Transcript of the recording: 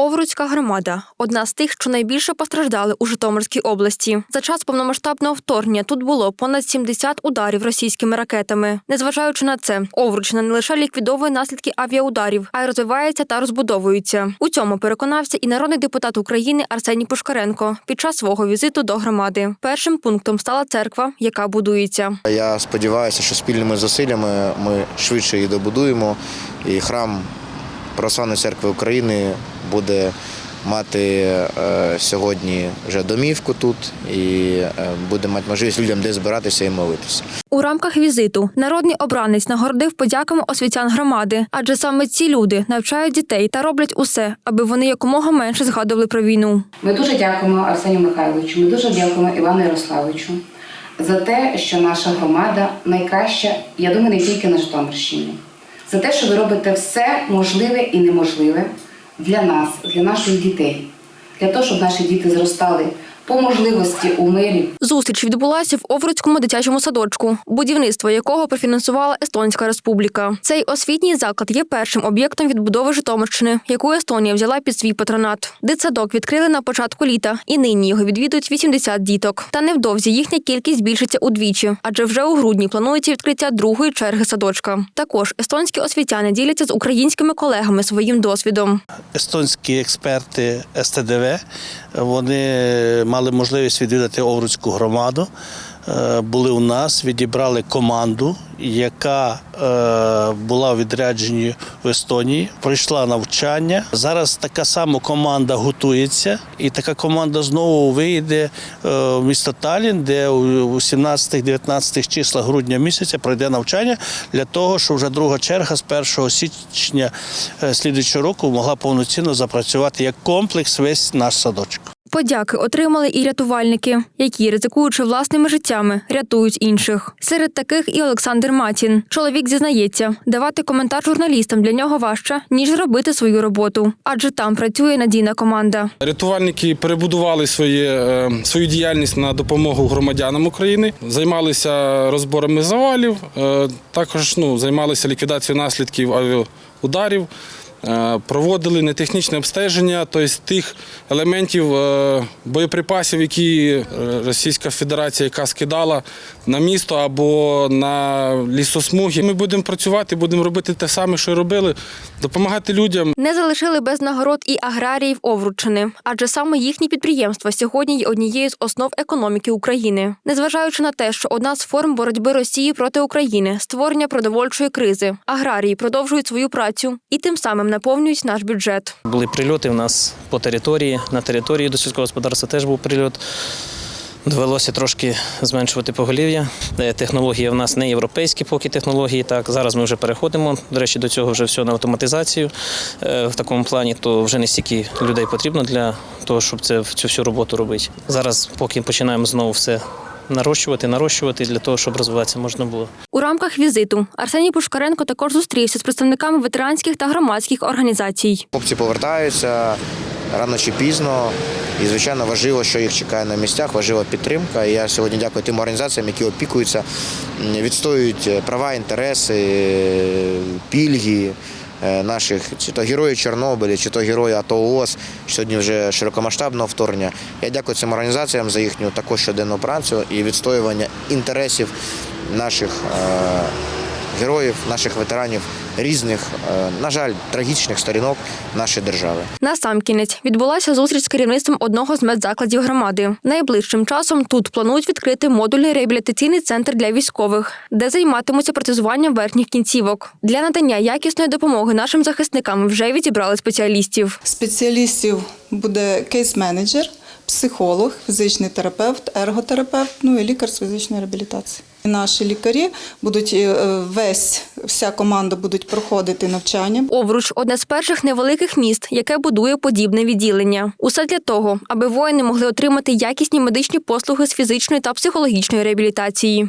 Овруцька громада одна з тих, що найбільше постраждали у Житомирській області. За час повномасштабного вторгнення тут було понад 70 ударів російськими ракетами. Незважаючи на це, Овручина не лише ліквідовує наслідки авіаударів, а й розвивається та розбудовується. У цьому переконався і народний депутат України Арсеній Пушкаренко під час свого візиту до громади. Першим пунктом стала церква, яка будується. Я сподіваюся, що спільними зусиллями ми швидше її добудуємо, і храм Православної церкви України буде мати е, сьогодні вже домівку тут і е, буде мати можливість людям де збиратися і молитися. У рамках візиту народний обранець нагородив подяками освітян громади, адже саме ці люди навчають дітей та роблять усе, аби вони якомога менше згадували про війну. Ми дуже дякуємо Арсенію Михайловичу, ми дуже дякуємо Івану Ярославовичу за те, що наша громада найкраща, я думаю, не тільки на Житомирщині, за те, що ви робите все можливе і неможливе для нас, для наших дітей, для того, щоб наші діти зростали по можливості у мирі, Зустріч відбулася в Овруцькому дитячому садочку, будівництво якого профінансувала Естонська Республіка. Цей освітній заклад є першим об'єктом відбудови Житомирщини, яку Естонія взяла під свій патронат. Дитсадок відкрили на початку літа, і нині його відвідують 80 діток. Та невдовзі їхня кількість збільшиться удвічі, адже вже у грудні планується відкриття другої черги садочка. Також естонські освітяни діляться з українськими колегами своїм досвідом. естонські експерти СТДВ вони мали можливість відвідати Овруцьку громаду. е, Були у нас, відібрали команду, яка е, була відрядженні в Естонії, пройшла навчання. Зараз така сама команда готується, і така команда знову вийде е, в місто Талін, де у 17-19 числа грудня місяця пройде навчання для того, щоб вже друга черга з 1 січня слідуючого року могла повноцінно запрацювати як комплекс весь наш садочок. Подяки отримали і рятувальники, які, ризикуючи власними життями, рятують інших. Серед таких і Олександр Матін. Чоловік зізнається, давати коментар журналістам для нього важче, ніж робити свою роботу, адже там працює надійна команда. Рятувальники перебудували своє, е, свою діяльність на допомогу громадянам України, займалися розборами завалів, е, також ну, займалися ліквідацією наслідків авіаударів, проводили нетехнічне обстеження, тобто тих елементів е, боєприпасів, які е, Російська Федерація яка скидала на місто або на лісосмуги. Ми будемо працювати, будемо робити те саме, що й робили, допомагати людям. Не залишили без нагород і аграріїв Овруччини, адже саме їхні підприємства сьогодні є однією з основ економіки України. Незважаючи на те, що одна з форм боротьби Росії проти України створення продовольчої кризи, аграрії продовжують свою працю і тим самим наповнюють наш бюджет. Були прильоти в нас по території. На території до сільського господарства теж був прильот. Довелося трошки зменшувати поголів'я. Е, Технології в нас не європейські, поки технології. Так зараз ми вже переходимо. До речі, до цього вже все на автоматизацію. Е, В такому плані то вже не стільки людей потрібно для того, щоб це цю всю роботу робити. Зараз, поки починаємо знову все нарощувати, нарощувати для того, щоб розвиватися можна було. У рамках візиту Арсеній Пушкаренко також зустрівся з представниками ветеранських та громадських організацій. Хлопці повертаються рано чи пізно. І, звичайно, важливо, що їх чекає на місцях, важлива підтримка. І я сьогодні дякую тим організаціям, які опікуються, відстоюють права, інтереси, пільги наших, чи то герої Чорнобиля, чи то герої АТО ООС, сьогодні вже широкомасштабного вторгнення. Я дякую цим організаціям за їхню також щоденну працю і відстоювання інтересів наших е, героїв, наших ветеранів різних, е, на жаль, трагічних сторінок нашої держави. Насамкінець відбулася зустріч з керівництвом одного з медзакладів громади. Найближчим часом тут планують відкрити модульний реабілітаційний центр для військових, де займатимуться протезуванням верхніх кінцівок. Для надання якісної допомоги нашим захисникам вже відібрали спеціалістів. спеціалістів буде кейс-менеджер, психолог, фізичний терапевт, ерготерапевт, ну і лікар з фізичної реабілітації. Наші лікарі будуть е, весь вся команда будуть проходити навчання. Овруч одне з перших невеликих міст, яке будує подібне відділення. Усе для того, аби воїни могли отримати якісні медичні послуги з фізичної та психологічної реабілітації.